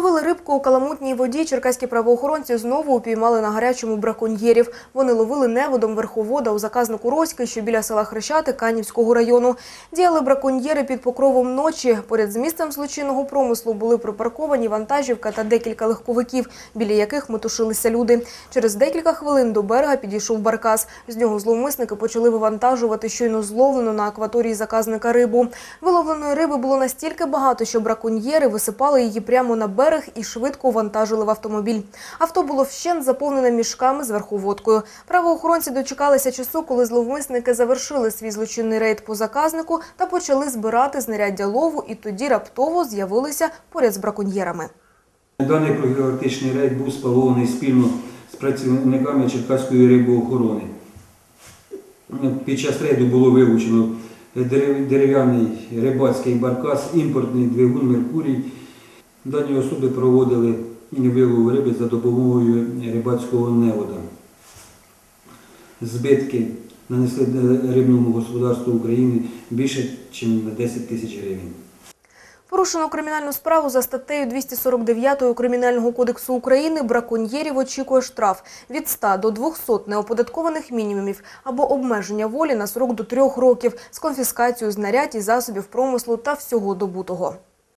Ловили рибку у каламутній воді. Черкаські правоохоронці знову упіймали на гарячому браконьєрів. Вони ловили неводом верховода у заказнику Роськи, що біля села Хрещати Канівського району. Діяли браконьєри під покровом ночі. Поряд з місцем злочинного промислу були припарковані вантажівка та декілька легковиків, біля яких метушилися люди. Через декілька хвилин до берега підійшов баркас. З нього зловмисники почали вивантажувати щойно зловлену на акваторії заказника рибу. Виловленої риби було настільки багато, що браконьєри висипали її прямо на берег і швидко вантажили в автомобіль. Авто було вщент заповнене мішками з верховодкою. Правоохоронці дочекалися часу, коли зловмисники завершили свій злочинний рейд по заказнику та почали збирати знаряддя лову, і тоді раптово з'явилися поряд з браконьєрами. Даний профілактичний рейд був спланований спільно з працівниками Черкаської рибоохорони. Під час рейду було вилучено дерев'яний рибацький баркас, імпортний двигун Меркурій. Дані особи проводили вилов риби за допомогою рибацького невода. Збитки нанесли рибному господарству України більше, ніж на 10 тисяч гривень. Порушено кримінальну справу за статтею 249 Кримінального кодексу України браконьєрів очікує штраф від 100 до 200 неоподаткованих мінімумів або обмеження волі на срок до трьох років з конфіскацією знарядь і засобів промислу та всього добутого.